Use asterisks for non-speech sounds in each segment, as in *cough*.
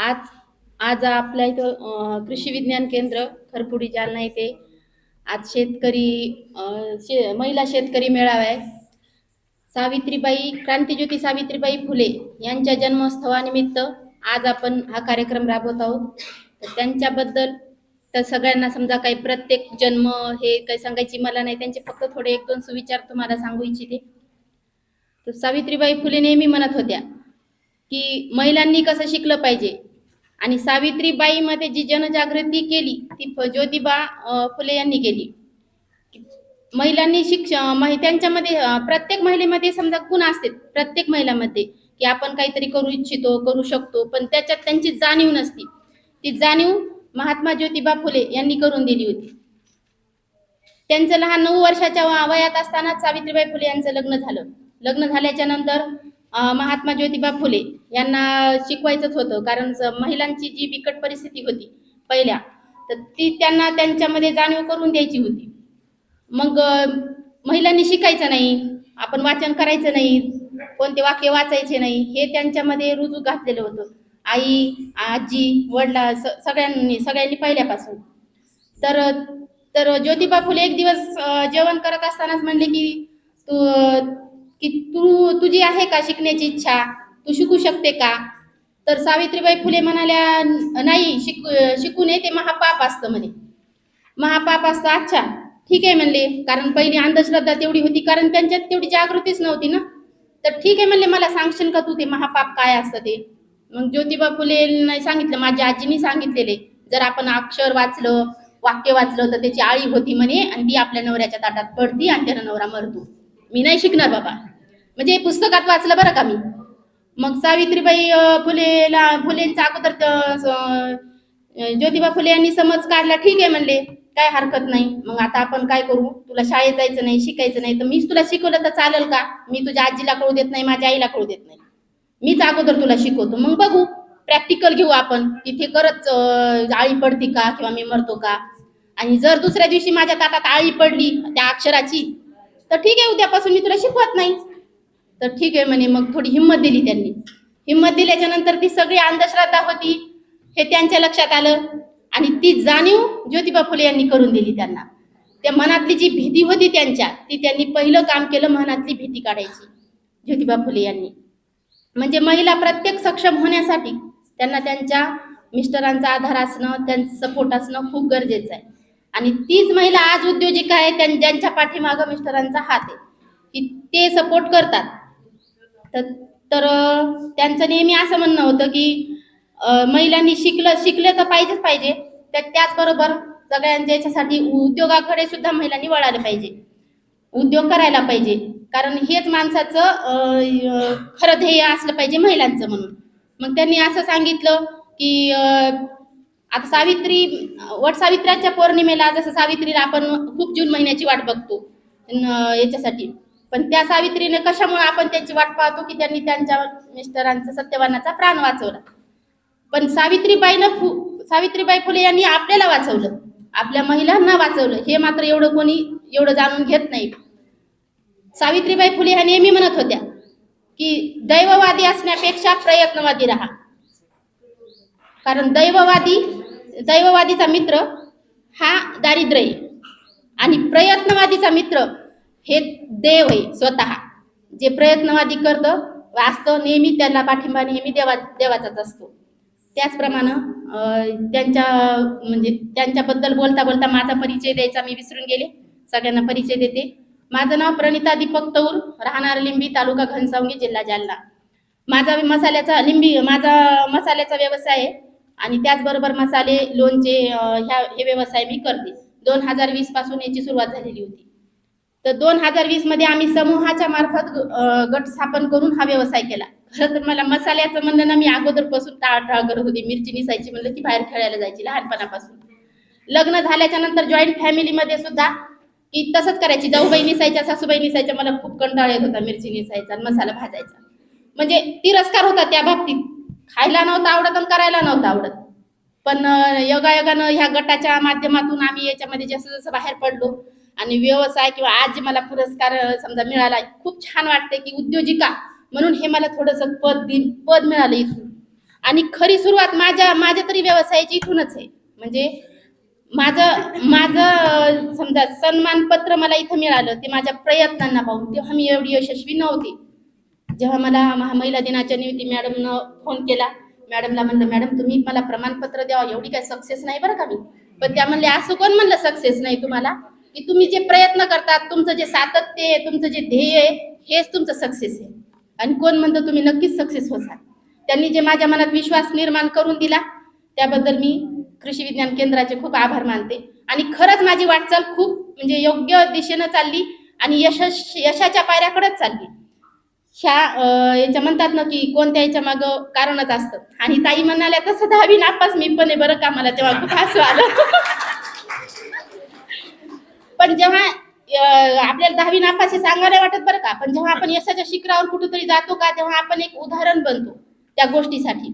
आज आज आपल्या इथं कृषी विज्ञान केंद्र खरपुडी जालना येथे आज शेतकरी शे महिला शेतकरी मेळावा आहे. सावित्रीबाई क्रांतीज्योती सावित्रीबाई फुले यांच्या जन्मोत्सवानिमित्त आज आपण हा कार्यक्रम राबवत आहोत. तर त्यांच्याबद्दल तर सगळ्यांना समजा काही प्रत्येक जन्म हे काही सांगायची मला नाही त्यांचे फक्त थोडे एक दोन सुविचार तुम्हाला सांगू इच्छिते. तर सावित्रीबाई फुले नेहमी म्हणत होत्या की महिलांनी कसं शिकलं पाहिजे? आणि सावित्रीबाईमध्ये जी जनजागृती केली ती ज्योतिबा फुले यांनी केली. महिलांनी शिक्ष त्यांच्यामध्ये प्रत्येक महिलेमध्ये समजा गुण असतात प्रत्येक महिलामध्ये की आपण काहीतरी करू इच्छितो करू शकतो पण त्याच्यात त्यांची जाणीव नसती. ती जाणीव महात्मा ज्योतिबा फुले यांनी करून दिली होती. त्यांचं लहान नऊ वर्षाच्या वयात असतानाच सावित्रीबाई फुले यांचं लग्न झालं. लग्न झाल्याच्यानंतर महात्मा ज्योतिबा फुले यांना शिकवायचंच होतं. कारण स- महिलांची जी बिकट परिस्थिती होती पहिल्या तर ती त्यांना त्यांच्यामध्ये जाणीव करून द्यायची होती. मग महिलांनी शिकायचं नाही आपण वाचन करायचं नाही कोणते वाक्य वाचायचे नाही हे त्यांच्यामध्ये रुजू घातलेलं होतं. आई आजी वडला स सगळ्यांनी सगळ्यांनी पहिल्यापासून. तर तर ज्योतिबा फुले एक दिवस जेवण करत असतानाच म्हणले की तू की तू तुझी आहे का शिकण्याची इच्छा? तू शिकू शकते का? तर सावित्रीबाई फुले म्हणाल्या नाही शिकू शिकू नये ते महापाप असतं म्हणे. महापाप असतं? अच्छा ठीक आहे म्हणले. कारण पहिली अंधश्रद्धा तेवढी होती कारण त्यांच्यात तेवढी जागृतीच नव्हती ना. तर ठीक आहे म्हणले मला सांगशील का तू ते महापाप काय असतं ते? मग ज्योतिबा फुले सांगितलं माझ्या आजीनी सांगितलेले. जर आपण अक्षर वाचलं वाक्य वाचलं तर त्याची आळी होती म्हणे आणि ती आपल्या नवऱ्याच्या ताटात पडती आणि त्यानं नवरा मरतो. मी नाही शिकणार बाबा. म्हणजे पुस्तकात वाचलं बरं का मी. मग सावित्रीबाई फुलेला फुलेंचा अगोदर त- ज्योतिबा फुले यांनी समज काढला ठीक आहे म्हणले. काय हरकत नाही. मग आता आपण काय करू? तुला शाळेत जायचं नाही शिकायचं नाही. तर मीच तुला शिकवलं तर चालेल का? मी तुझ्या आजीला कळू देत नाही माझ्या आईला कळू देत नाही. मीच अगोदर तुला शिकवतो. मग बघू. प्रॅक्टिकल घेऊ आपण. तिथे करत आळी पडती का? किंवा मी मरतो का? आणि जर दुसऱ्या दिवशी माझ्या ताटात आळी पडली त्या अक्षराची तर ठीक आहे उद्यापासून मी तुला शिकवत नाही. तर ठीक आहे म्हणे मग थोडी हिंमत दिली त्यांनी. हिंमत दिल्याच्या नंतर ती सगळी अंधश्रद्धा होती हे त्यांच्या लक्षात आलं. आणि ती जाणीव ज्योतिबा फुले यांनी करून दिली त्यांना. त्या मनातली जी भीती होती त्यांच्या ती त्यांनी पहिलं काम केलं मनातली भीती काढायची ज्योतिबा फुले यांनी. म्हणजे महिला प्रत्येक सक्षम होण्यासाठी त्यांना त्यांच्या मिस्टरांचा आधार असणं त्यांचं सपोर्ट असणं खूप गरजेचं आहे. आणि तीच महिला आज उद्योजिका आहे त्यां ज्यांच्या पाठीमागं मिस्टरांचा हात आहे. की ते सपोर्ट करतात. तर तर त्यांचं नेहमी असं म्हणणं होतं की महिलांनी शिकलं शिकले तर पाहिजेच पाहिजे. तर त्याचबरोबर सगळ्यांच्या याच्यासाठी उद्योगाकडे सुद्धा महिलांनी वळायला पाहिजे. उद्योग करायला पाहिजे. कारण हेच माणसाचं खरं ध्येय असलं पाहिजे महिलांचं म्हणून. मग त्यांनी असं सांगितलं की आता सावित्री वट सावित्र्याच्या पौर्णिमेला जसं सावित्रीला आपण खूप जून महिन्याची वाट बघतो न- याच्यासाठी. पण त्या सावित्रीने कशामुळे आपण त्यांची वाट पाहतो की त्यांनी त्यांच्या मिस्टरांचा सत्यवानाचा प्राण वाचवला? पण सावित्रीबाईनं फु सावित्रीबाई फुले यांनी आपल्याला वाचवलं. आपल्या महिलांना वाचवलं. हे मात्र एवढं कोणी एवढं जाणून घेत नाही. सावित्रीबाई फुले ह्या नेहमी म्हणत होत्या की दैववादी असण्यापेक्षा प्रयत्नवादी राहा. कारण दैववादी दैववादीचा मित्र हा दारिद्र्य आहे. आणि प्रयत्नवादीचा मित्र हे देव आहे स्वतः. जे प्रयत्नवादी करतं वाचतं नेहमी त्याला पाठिंबा नेहमी देवा देवाचाच असतो. त्याचप्रमाणे त्यांच्या म्हणजे त्यांच्याबद्दल बोलता बोलता माझा परिचय द्यायचा मी विसरून गेले. सगळ्यांना परिचय देते. माझं नाव प्रणिता दीपक तौर राहणार लिंबी तालुका घनसावंगी जिल्हा जालना. माझा मसाल्याचा लिंबी माझा मसाल्याचा व्यवसाय आहे. आणि त्याचबरोबर मसाले लोणचे ह्या हे व्यवसाय मी करते. दोन हजार वीसपासून याची सुरुवात झालेली होती. तर दोन हजार वीसमध्ये आम्ही समूहाच्या मार्फत गट स्थापन करून हा व्यवसाय केला. खरं तर मला मसाल्याचं म्हणलं ना मी अगोदरपासून टाळटाळ करत होती. मिरची निसायची म्हणलं की बाहेर खेळायला जायची लहानपणापासून. लग्न झाल्याच्यानंतर जॉईंट फॅमिलीमध्ये सुद्धा की तसंच करायची. जाऊबाई निसायच्या सासूबाई निसायच्या. मला खूप कंटाळ येत होता मिरची निसायचा मसाला भाजायचा. म्हणजे तिरस्कार होता त्या बाबतीत. खायला नव्हतं आवडत आणि करायला नव्हतं आवडत. पण अं, योगायोगानं ह्या गटाच्या माध्यमातून आम्ही याच्यामध्ये जसं जसं बाहेर पडलो आणि व्यवसाय किंवा आज जे मला पुरस्कार समजा मिळाला खूप छान वाटते की उद्योजिका म्हणून हे मला थोडंसं पद दि पद मिळालं इथून. आणि खरी सुरुवात माझ्या माझ्या तरी व्यवसायाची इथूनच आहे. म्हणजे माझं माझं समजा सन्मानपत्र मला इथं मिळालं ते माझ्या प्रयत्नांना पाहून. तेव्हा मी एवढी यशस्वी नव्हती. जेव्हा मला महा- महिला दिनाच्या निमित्त मॅडमनं फोन केला मॅडमला म्हणलं मॅडम तुम्ही मला प्रमाणपत्र द्यावं एवढी काय सक्सेस नाही बरं का मी. पण त्या म्हणले असं कोण म्हणलं सक्सेस नाही तुम्हाला? की तुम्ही जे प्रयत्न करतात तुमचं जे सातत्य आहे तुमचं जे ध्येय आहे हेच तुमचं सक्सेस आहे. आणि कोण म्हणतं तुम्ही नक्कीच सक्सेस होसाल. त्यांनी जे माझ्या मनात विश्वास निर्माण करून दिला त्याबद्दल मी कृषी विज्ञान केंद्राचे खूप आभार मानते. आणि खरंच माझी वाटचाल खूप म्हणजे योग्य दिशेनं चालली आणि यशस् यशाच्या पायऱ्याकडेच चालली. ह्या याच्या म्हणतात ना की कोणत्या याच्या मागं कारणच असतं. आणि ताई म्हणाल्या तसं दहावी नापास मी पण आहे बरं का मला. तेव्हा खूप हसू आलं. पण जेव्हा आपल्याला दहावी नापास हे सांगायला वाटत बरं का पण जेव्हा आपण यशाच्या शिखरावर कुठेतरी जातो का तेव्हा आपण एक उदाहरण बनतो त्या गोष्टीसाठी.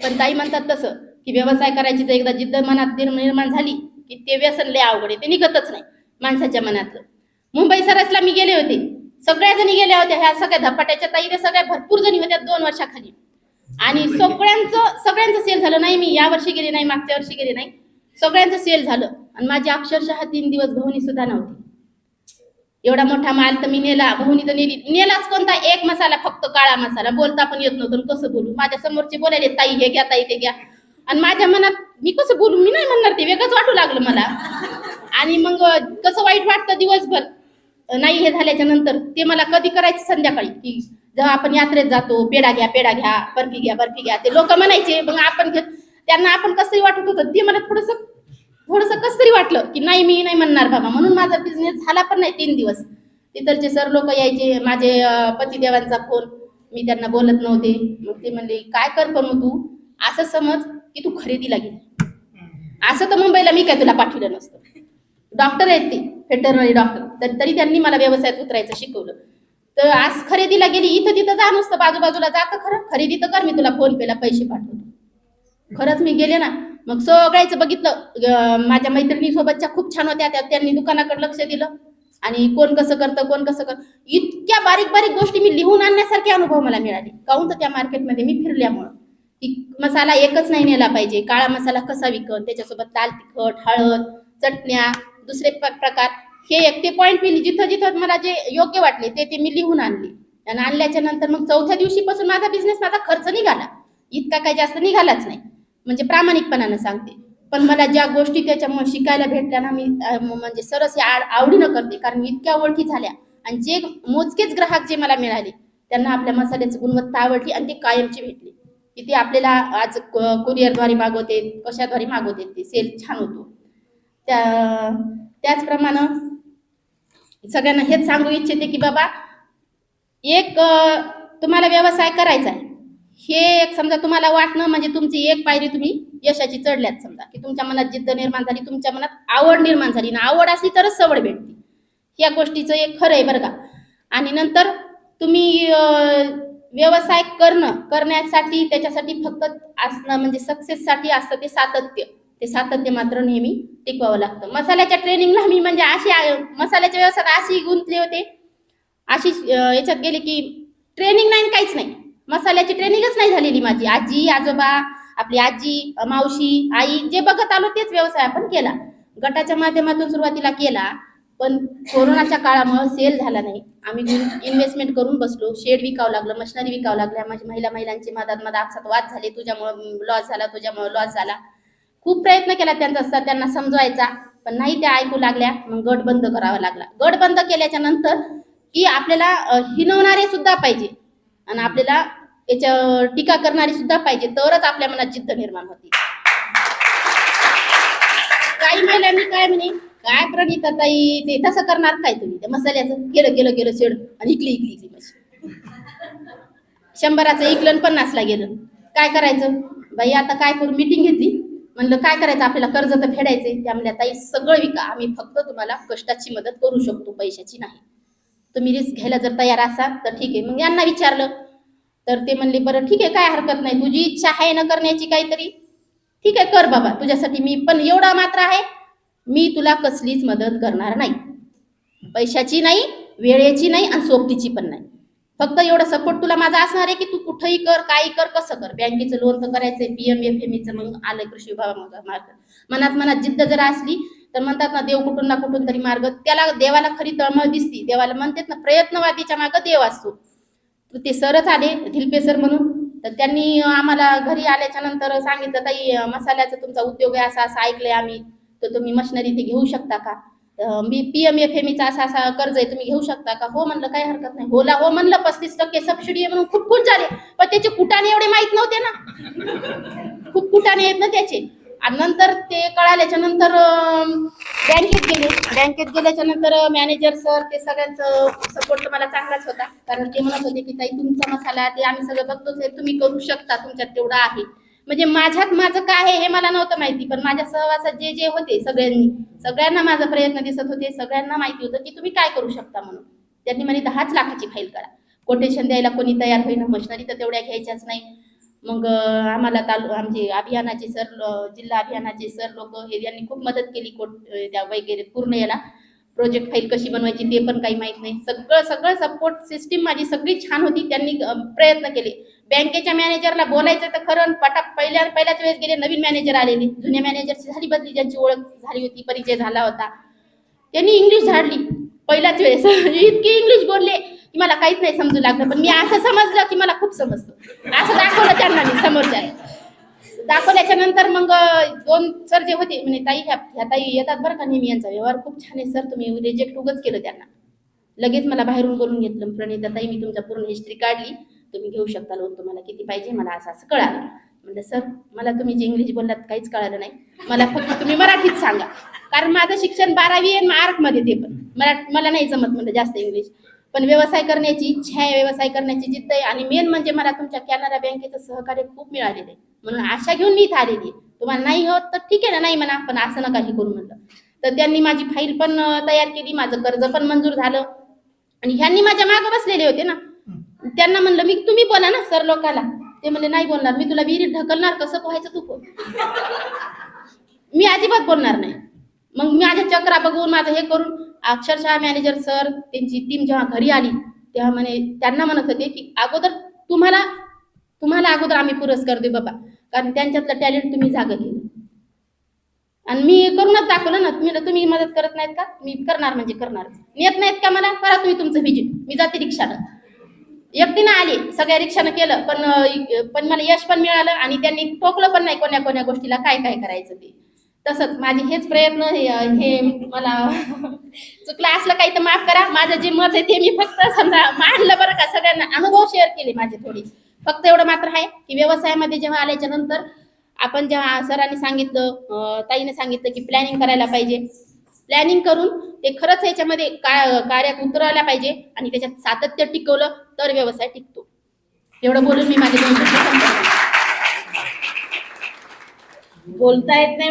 पण ताई म्हणतात तसं की व्यवसाय करायची तर एकदा जिद्द मनात निर्माण झाली की ते व्यसन लय अवघड आहे ते निघतच नाही माणसाच्या मनातलं. मुंबई सरसला मी गेले होते. सगळ्या जणी गेल्या होत्या ह्या सगळ्या धपाट्याच्या ताई रे सगळ्या भरपूर जणी होत्या दोन वर्षाखाली. आणि सगळ्यांचं सगळ्यांचं सेल झालं. नाही मी या वर्षी गेले नाही मागच्या वर्षी गेले नाही. सगळ्यांचं सेल झालं. आणि माझी अक्षरशः तीन दिवस गव्हणी सुद्धा नव्हती. एवढा मोठा माल तर मी नेला. गव्हणी तर नेली. नेलाच कोणता? एक मसाला फक्त काळा मसाला. बोलता पण येत नव्हतं कसं बोलू? माझ्या समोरचे बोलायले ताई हे घ्या ताई ते घ्या. आणि माझ्या मनात मी कसं बोलू? मी नाही म्हणणार ते. वेगळंच वाटू लागलं मला. आणि मग कसं वाईट वाटतं दिवसभर. नाही हे झाल्याच्यानंतर ते मला कधी करायचं संध्याकाळी की जेव्हा आपण यात्रेत जातो पेढा घ्या पेढा घ्या बर्फी घ्या बर्फी घ्या. ते लोक म्हणायचे मग आपण घेत त्यांना आपण कसंही वाटत होतं. ते मला थोडंसं थोडंसं कसं तरी वाटलं की नाही मी नाही म्हणणार बाबा. म्हणून माझा बिझनेस झाला पण नाही तीन दिवस. तिथलचे सर लोक यायचे माझे पतिदेवांचा फोन मी त्यांना बोलत नव्हते. मग ते म्हणले काय कर पण तू? असं समज की तू खरेदीला गेली. असं तर मुंबईला मी काय तुला पाठवलं नसतं. डॉक्टर आहेत ते व्हेटरनरी डॉक्टर. तर तरी त्यांनी मला व्यवसायात उतरायचं शिकवलं. तर आज खरेदीला गेली इथं तिथं जा नुसतं बाजूबाजूला जातं खरं खरेदी तर कर मी तुला फोन पेला पैसे पाठवतो. खरंच मी गेले ना मग सगळ्याचं बघितलं. माझ्या मैत्रिणी सोबतच्या खूप छान होत्या त्या त्यांनी दुकानाकडे लक्ष दिलं. आणि कोण कसं करतं कोण कसं करतं. इतक्या बारीक बारीक गोष्टी मी लिहून आणण्यासारखे अनुभव मला मिळाले. काहून तर त्या मार्केटमध्ये मी फिरल्यामुळं. की मसाला एकच नाही नेला पाहिजे. काळा मसाला कसा विकत त्याच्यासोबत लाल तिखट हळद चटण्या दुसरे प्रकार. हे एक ते पॉईंट मी जिथं जिथं मला जे योग्य वाटले ते ते मी लिहून आणले. आणि आणल्याच्या नंतर मग चौथ्या दिवशीपासून माझा बिझनेस माझा खर्च निघाला. इतका काही जास्त निघालाच नाही. म्हणजे प्रामाणिकपणानं सांगते. पण मला ज्या गोष्टी त्याच्यामुळे शिकायला भेटल्या ना मी म्हणजे सरस या आवडीनं करते. कारण इतक्या ओळखी झाल्या. आणि जे मोजकेच ग्राहक जे मला मिळाले त्यांना आपल्या मसाल्याची गुणवत्ता आवडली आणि ते कायमची भेटली. की ते आपल्याला आज कुरिअरद्वारे मागवते कशाद्वारे मागवते ते सेल छान होतो. त्या त्याचप्रमाणे सगळ्यांना हेच सांगू इच्छिते की बाबा एक तुम्हाला व्यवसाय करायचा आहे. हे एक समजा तुम्हाला वाटणं म्हणजे तुमची एक पायरी तुम्ही यशाची चढल्यात समजा की तुमच्या मनात जिद्द निर्माण झाली तुमच्या मनात आवड निर्माण झाली. ना आवड असली तरच सवड भेटते. या गोष्टीचं एक खरं आहे बरं का. आणि नंतर तुम्ही व्यवसाय करणं करण्यासाठी त्याच्यासाठी फक्त असणं म्हणजे सक्सेससाठी असतं ते सातत्य. ते सातत्य मात्र नेहमी टिकवावं लागतं. मसाल्याच्या ट्रेनिंगला मी म्हणजे अशी मसाल्याच्या व्यवसायात अशी गुंतले होते. अशी याच्यात गेले की ट्रेनिंग नाही आणि काहीच नाही. मसाल्याची ट्रेनिंगच नाही झालेली माझी. आजी आजोबा आपली आजी मावशी आई जे बघत आलो तेच व्यवसाय आपण केला. गटाच्या माध्यमातून सुरुवातीला केला पण कोरोनाच्या काळामुळे सेल झाला नाही. आम्ही इन्व्हेस्टमेंट करून बसलो. शेड विकावं लागलं मशिनरी विकावं लागल्या. माझी महिला महिलांची मधात मधात आपसात वाद झाले. तुझ्यामुळं लॉस झाला तुझ्यामुळं लॉस झाला. खूप प्रयत्न केला त्यांचा त्यांना समजवायचा पण नाही त्या ऐकू लागल्या मग गट बंद करावा लागला. गट बंद केल्याच्यानंतर की आपल्याला हिनवणारे सुद्धा पाहिजे आणि आपल्याला याच्या टीका करणारी सुद्धा पाहिजे तरच आपल्या मनात जिद्द निर्माण होती. काही महिलांनी काय म्हणे काय प्रणिता ताई ते तसं करणार काय तुम्ही? त्या मसाल्याचं गेलं गेलं गेलं शेड आणि इकली इकली इकली मशी. शंभराचं इकलं पन्नासला गेलं. काय करायचं? बाई आता काय करू? मीटिंग घेतली. म्हणलं काय करायचं? आपल्याला कर्ज तर फेडायचे त्या म्हणल्या ताई सगळं विका. आम्ही फक्त तुम्हाला कष्टाची मदत करू शकतो पैशाची नाही. तुम्ही रिस्क घ्यायला जर तयार असाल तर ठीक आहे. मग यांना विचारलं. तर ते म्हणले बरं ठीक आहे. काय हरकत नाही. तुझी इच्छा आहे ना करण्याची काहीतरी? ठीक आहे कर बाबा. तुझ्यासाठी मी पण एवढा मात्र आहे. मी तुला कसलीच मदत करणार नाही. पैशाची नाही वेळेची नाही आणि सोबतीची पण नाही. फक्त एवढं सपोर्ट तुला माझा असणार आहे की तू कुठंही कर काही कर कसं कर? बँकेचं लोन तर करायचंय पीएम एफ एम मग आलंय कृषी विभागामध्ये मार्ग. मनात मनात जिद्द जर असली तर म्हणतात ना देव कुठून ना कुठून तरी मार्ग. त्याला देवाला खरी तळमळ दिसती. देवाला म्हणतात ना प्रयत्नवादीच्या मार्ग देव असतो. ते सरच आले धिलपे सर म्हणून. तर त्यांनी आम्हाला घरी आल्याच्यानंतर सांगितलं ताई मसाल्याचा तुमचा उद्योग आहे असा असं ऐकलंय आम्ही. तर तुम्ही मशिनरी ते घेऊ शकता का? मी पी एम एफ एम ईचा असा असा कर्ज आहे तुम्ही घेऊ शकता का? हो म्हणलं काही हरकत नाही. होला हो म्हणलं पस्तीस टक्के सबसिडी आहे म्हणून खूप खूप झाले. पण त्याचे कुटाने एवढे माहीत नव्हते ना. खूप कुटाने आहेत ना त्याचे. आणि नंतर ते कळाल्याच्या नंतर बँकेत गेले. बँकेत गेल्याच्यानंतर मॅनेजर सर ते सगळ्यांचं सपोर्ट मला चांगलाच होता. कारण ते म्हणत होते की ताई तुमचा मसाला ते आम्ही सगळं बघतोच तुम्ही करू शकता तुमच्यात तेवढं आहे. म्हणजे माझ्यात माझं काय आहे हे मला नव्हतं माहिती पण माझ्या सहवासात जे जे होते सगळ्यांनी सगळ्यांना माझा प्रयत्न दिसत होते सगळ्यांना माहिती होतं की तुम्ही काय करू शकता म्हणून. त्यांनी म्हणे दहाच लाखाची फाईल करा. कोटेशन द्यायला कोणी तयार होईना मशिनरी तर तेवढ्या घ्यायच्याच नाही. मग आम्हाला तालु आमचे अभियानाचे सर जिल्हा अभियानाचे सर लोक हे यांनी खूप मदत केली कोट त्या वगैरे पूर्ण याला. प्रोजेक्ट फाईल कशी बनवायची ते पण काही माहीत नाही. सगळं सगळं सपोर्ट सिस्टीम माझी सगळी छान होती. त्यांनी प्रयत्न केले. बँकेच्या मॅनेजरला बोलायचं तर खरं पटा पहिल्या पहिल्याच वेळेस गेले नवीन मॅनेजर आलेले. जुन्या मॅनेजरची झाली बदली ज्यांची ओळख झाली होती परिचय झाला होता. त्यांनी इंग्लिश झाडली पहिल्याच वेळेस. *laughs* इतकी इंग्लिश बोलले की मला काहीच नाही समजू लागलं पण मी असं समजलं की मला खूप समजतं. असं दाखवलं त्यांना मी समोरच्या दाखवल्याच्या नंतर मग दोन सर जे होते म्हणजे ताई ह्या ह्या ताई येतात बरं का नेहमी यांचा व्यवहार? खूप छान आहे सर तुम्ही रिजेक्ट उगच केलं त्यांना. लगेच मला बाहेरून बोलून घेतलं प्रणिता ताई मी तुमच्या पूर्ण हिस्ट्री काढली. तुम्ही घेऊ शकता लोन तुम्हाला किती पाहिजे मला असं असं कळालं. म्हणलं सर मला तुम्ही जे इंग्लिश बोललात काहीच कळालं नाही. मला फक्त तुम्ही मराठीत सांगा. कारण माझं शिक्षण बारावी आहे आर्कमध्ये ते पण. मला मला नाही जमत म्हणलं जास्त इंग्लिश. पण व्यवसाय करण्याची इच्छा आहे व्यवसाय करण्याची जिद्द आहे. आणि मेन म्हणजे मला तुमच्या कॅनरा बँकेचं सहकार्य खूप मिळालेलं आहे. म्हणून आशा घेऊन मी इथं आलेली तुम्हाला नाही होत तर ठीक आहे ना नाही म्हणा पण असं नका हे करू म्हणलं. तर त्यांनी माझी फाईल पण तयार केली. माझं कर्ज पण मंजूर झालं. आणि ह्यांनी माझ्या मागं बसलेले होते ना. त्यांना म्हणलं मी तुम्ही बोला ना सर लोकाला. ते म्हणले नाही बोलणार मी तुला विहिरीत ढकलणार कसं पोहायचं तू पोह मी अजिबात बोलणार नाही. मग मी माझ्या चक्रा बघून माझं हे करून अक्षरशः मॅनेजर सर त्यांची टीम जेव्हा घरी आली तेव्हा म्हणे त्यांना म्हणत होते की अगोदर तुम्हाला तुम्हाला अगोदर आम्ही पुरस्कार देऊ बाबा कारण त्यांच्यातलं टॅलेंट तुम्ही जागं केलं. आणि मी करूनच दाखवलं ना तुम्ही तुम्ही मदत करत नाहीत का? मी करणार म्हणजे करणारच येत नाहीत का मला? करा तुम्ही तुमचं व्हिजिट मी जाते रिक्षाला. एकटीनं आली सगळ्या रिक्षानं केलं पण पण मला यश पण मिळालं आणि त्यांनी टोकलं पण नाही कोण्या कोण्या गोष्टीला काय काय करायचं ते. तसंच माझे हेच प्रयत्न हे हे मला *laughs* चुकलं असलं काही तर माफ करा. माझं जे मत आहे ते मी फक्त समजा मानलं बरं का. सगळ्यांना अनुभव शेअर केले माझे थोडी. फक्त एवढं मात्र आहे की व्यवसायामध्ये जेव्हा आल्याच्यानंतर आपण जेव्हा सरांनी सांगितलं ताईने सांगितलं की प्लॅनिंग करायला पाहिजे. प्लॅनिंग करून ते खरंच याच्यामध्ये काय कार्यात उतरायला पाहिजे आणि त्याच्यात सातत्य टिकवलं तर व्यवसाय टिकतो. एवढं बोलून मी माझे दोन बोलता येत नाही